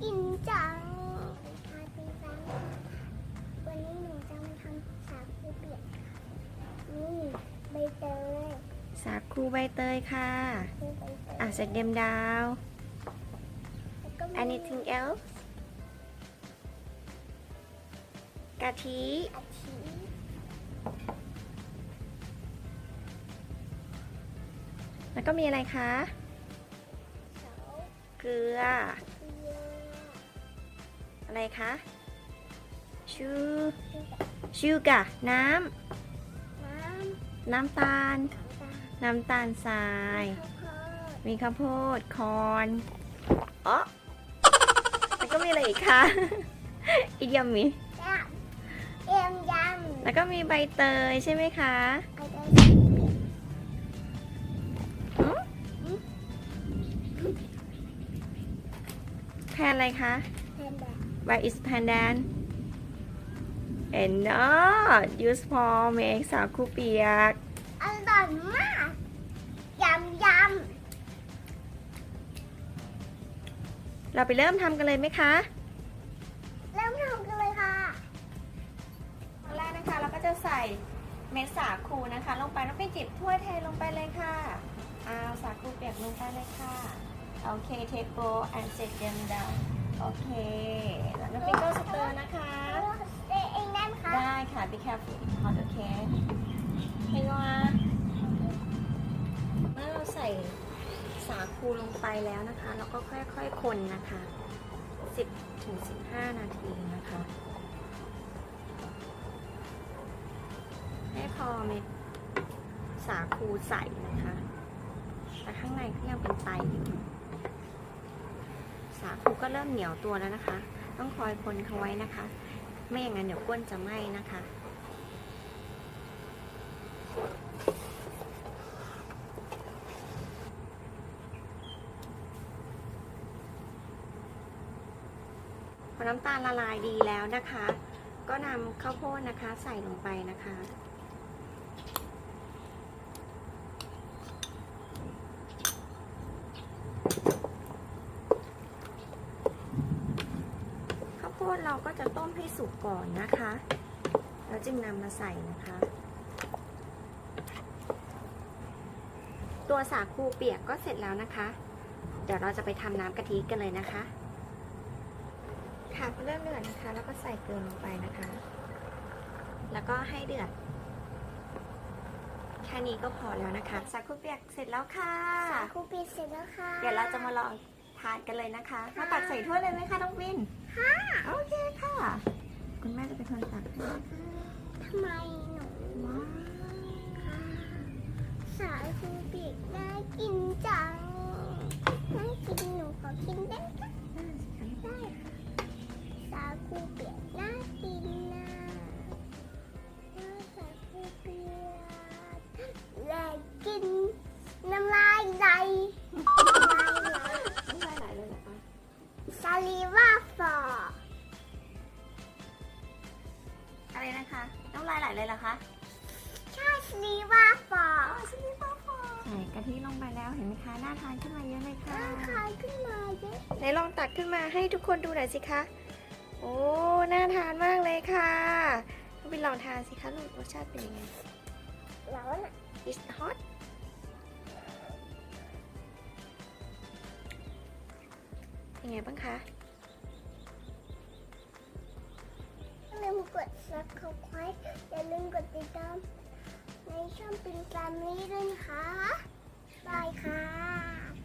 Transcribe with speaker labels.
Speaker 1: กินจังพาไปร้านค่ะวันนี้หนูจะมาทำสาคูเปียกค่ะนี่ใบเตย
Speaker 2: สาคูใบเตยค่ะ
Speaker 1: คือใบเตย
Speaker 2: อะเสร็จเดมดาว
Speaker 1: แล้วก็มี
Speaker 2: anything else กะทิ
Speaker 1: อาทิ
Speaker 2: แล้วก็มีอะไรคะ
Speaker 1: เสา
Speaker 2: เกลือ
Speaker 1: เกลื อ
Speaker 2: อะไรคะ ชู
Speaker 1: เกลือ
Speaker 2: ชูกะน้
Speaker 1: น้ำ
Speaker 2: น้ำตาลำ
Speaker 1: น้ำตาล
Speaker 2: น้ำตาลทราย
Speaker 1: ข้าวโพด
Speaker 2: มีข้าวโพด คอนอ๋อแล้วก็มีอะไรอีกคะ อีกยำมี
Speaker 1: และเอ็มยำ
Speaker 2: แล้วก็มีใบเตยใช่ไหมคะ
Speaker 1: ใบเตยสาคูเปียก
Speaker 2: อืมแพนอะไรคะ
Speaker 1: แพนด้า
Speaker 2: Where is pandan and not use for make สาคูเปียก
Speaker 1: อร่อยมากยำย
Speaker 2: เราไปเริ่มทำกันเลยไหมคะำ
Speaker 1: เริ่มทำกันเลยค่ะ
Speaker 2: ตอนแรกนะคะเราก็จะใส่เม็ดสาคูนะคะ ลงไปแล้วไปจิบถ้วยเทลงไปเลยค่ะเอาสาคูเปียกลงไปเลยค่ะ โอเค take bowl and set them down โอเคแล้วน้ำพริกก็สเตอร์นะคะ
Speaker 1: เอ๊ะเองได้ไหมคะ
Speaker 2: ได้ค่ะ be careful it's hot okay เฮ้ยว่าเมื่อเราใส่สาคูลงไปแล้วนะคะ แล้วก็ค่อยๆคนนะคะ 10ถึง15 นาทีนะคะ ให้พอเม็ดสาคูใส่นะคะ แต่ข้างในก็ยังเป็นไตอยู่สาคู ก็เริ่มเหนียวตัวแล้วนะคะ ต้องคอยคนเขาไว้นะคะ ไม่อย่างนั้นเดี๋ยวก้นจะไหม้นะคะ พอน้ำตาลละลายดีแล้วนะคะ ก็นำข้าวโพดนะคะ ใส่ลงไปนะคะ โพดเราก็จะต้มให้สุกก่อนนะคะ แล้วจึงนำมาใส่นะคะ ตัวสาคูเปียกก็เสร็จแล้วนะคะ เดี๋ยวเราจะไปทำน้ำกะทิกันเลยนะคะ ค่ะพอเริ่มเดือดนะคะ แล้วก็ใส่เกลือลงไปนะคะ แล้วก็ให้เดือดแค่นี้ก็พอแล้วนะคะ สาคูเปียกเสร็จแล้วค่ะ
Speaker 1: สาคูปีเสร็จแล้วค่ะ
Speaker 2: เดี๋ยวเราจะมาลองทานกันเลยนะคะ มาตักใส่ถ้วยเลยไหมคะน้องวิน
Speaker 1: ค่ะ
Speaker 2: โอเคค่ะ คุณแม่จะเป็นคนตักให้
Speaker 1: ทำไมหนู
Speaker 2: ว้าว
Speaker 1: สาคูปีกน่ากินจังน่ากินหนูขอกินได้ไหมได้ค่ะสาคูเปียก
Speaker 2: อะไรนะคะ น้ำลายไหลเลยเหรอคะ
Speaker 1: ใช่ซาลีว่าฟอ
Speaker 2: ใส่กะทิลงไปแล้วเห็นไหมคะน่าทานขึ้นมาเยอะเลยค่ะ
Speaker 1: น่าทานขึ้นมาเยอะ
Speaker 2: ไหนลองตักขึ้นมาให้ทุกคนดูหน่อยสิคะ โอ้ น่าทานมากเลยค่ะน้องวินลองทานสิคะลูกรสชาติเป็นยังไง
Speaker 1: แล้วน่ะ
Speaker 2: It's hot เป็นไงบ้างคะ
Speaker 1: ลืมกด subscribe อย่าลืมกดติดตามในช่องปินแฟมิลี่ด้วยนะคะบายค่ะ